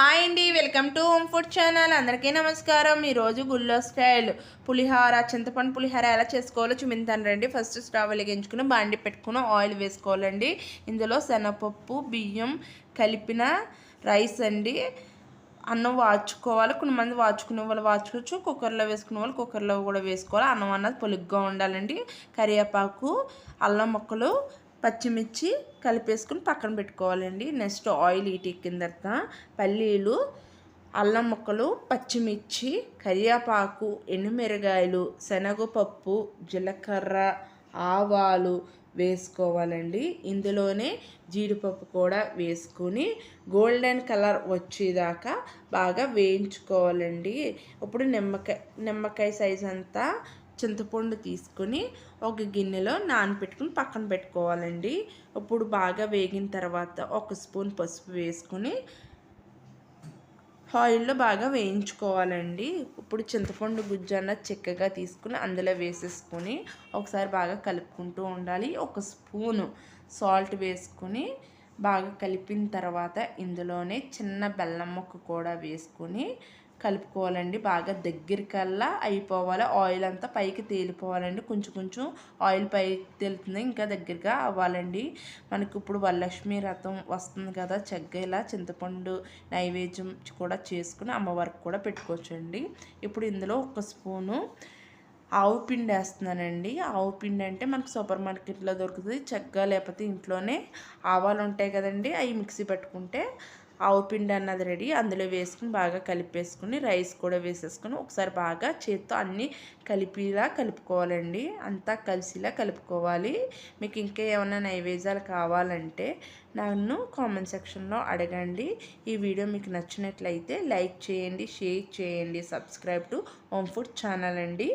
Hi అండి welcome to home food channel. అందరికీ నమస్కారం. ఈరోజు గుల్లో స్టైల్ పులిహార చింతపండు పులిహార ఎలా చేసుకోవాలో చూపించాను రండి. ఫస్ట్ స్టవ్ వెలిగించుకుని బాండి పెట్టుకుని ఆయిల్ వేసుకోవాలండి. ఇందులో శనగపప్పు బియ్యం కలిపిన రైస్ అండి. అన్నం వాచుకోవాలి. కొంతమంది వాచుకునే వాళ్ళు వాచుకోవచ్చు. కుక్కర్లో వేసుకునే వాళ్ళు కుక్కర్లో కూడా వేసుకోవాలి. అన్నం అన్నది పొలుగ్గా ఉండాలండి. కరివేపాకు అల్లం ముక్కలు పచ్చిమిర్చి కలిపేసుకుని పక్కన పెట్టుకోవాలండి. నెక్స్ట్ ఆయిల్ ఎక్కిన తర్వాత పల్లీలు అల్లం ముక్కలు పచ్చిమిర్చి కరివేపాకు ఎండుమిరగాయలు శనగపప్పు జీలకర్ర ఆవాలు వేసుకోవాలండి. ఇందులోనే జీడిపప్పు కూడా వేసుకొని గోల్డెన్ కలర్ వచ్చేదాకా బాగా వేయించుకోవాలండి. ఇప్పుడు నిమ్మకాయ నిమ్మకాయ సైజ్ అంతా చింతపండు తీసుకొని ఒక గిన్నెలో నానపెట్టుకుని పక్కన పెట్టుకోవాలండి. ఇప్పుడు బాగా వేగిన తర్వాత ఒక స్పూన్ పసుపు వేసుకొని ఆయిల్లో బాగా వేయించుకోవాలండి. ఇప్పుడు చింతపండు గుజ్జు అన్నది చిక్కగా తీసుకుని అందులో వేసేసుకొని ఒకసారి బాగా కలుపుకుంటూ ఉండాలి. ఒక స్పూను సాల్ట్ వేసుకొని బాగా కలిపిన తర్వాత ఇందులోనే చిన్న బెల్లం ముక్క కూడా వేసుకొని కలుపుకోవాలండి. బాగా దగ్గరికల్లా అయిపోవాలి. ఆయిల్ అంతా పైకి తేలిపోవాలండి. కొంచెం కొంచెం ఆయిల్ పైకి తేలుతుంది. ఇంకా దగ్గరగా అవ్వాలండి. మనకి ఇప్పుడు వరలక్ష్మి రథం వస్తుంది కదా. చగ్గ చింతపండు నైవేద్యం కూడా చేసుకుని అమ్మవారికి కూడా పెట్టుకోవచ్చండి. ఇప్పుడు ఇందులో ఒక స్పూను ఆవు పిండి వేస్తున్నానండి. ఆవు పిండి అంటే మనకు సూపర్ మార్కెట్లో దొరుకుతుంది. చక్కగా లేకపోతే ఇంట్లోనే ఆవాలు ఉంటాయి కదండి. అవి మిక్సీ పెట్టుకుంటే ఆవు పిండి అన్నది రెడీ. అందులో వేసుకుని బాగా కలిపేసుకుని రైస్ కూడా వేసేసుకుని ఒకసారి బాగా చేత్తో అన్నీ కలిపిలా కలుపుకోవాలండి. అంతా కలిసిలా కలుపుకోవాలి. మీకు ఇంకా ఏమైనా నైవేద్యాలు కావాలంటే నన్ను కామెంట్ సెక్షన్లో అడగండి. ఈ వీడియో మీకు నచ్చినట్లయితే లైక్ చేయండి షేర్ చేయండి subscribe to home food channel అండి.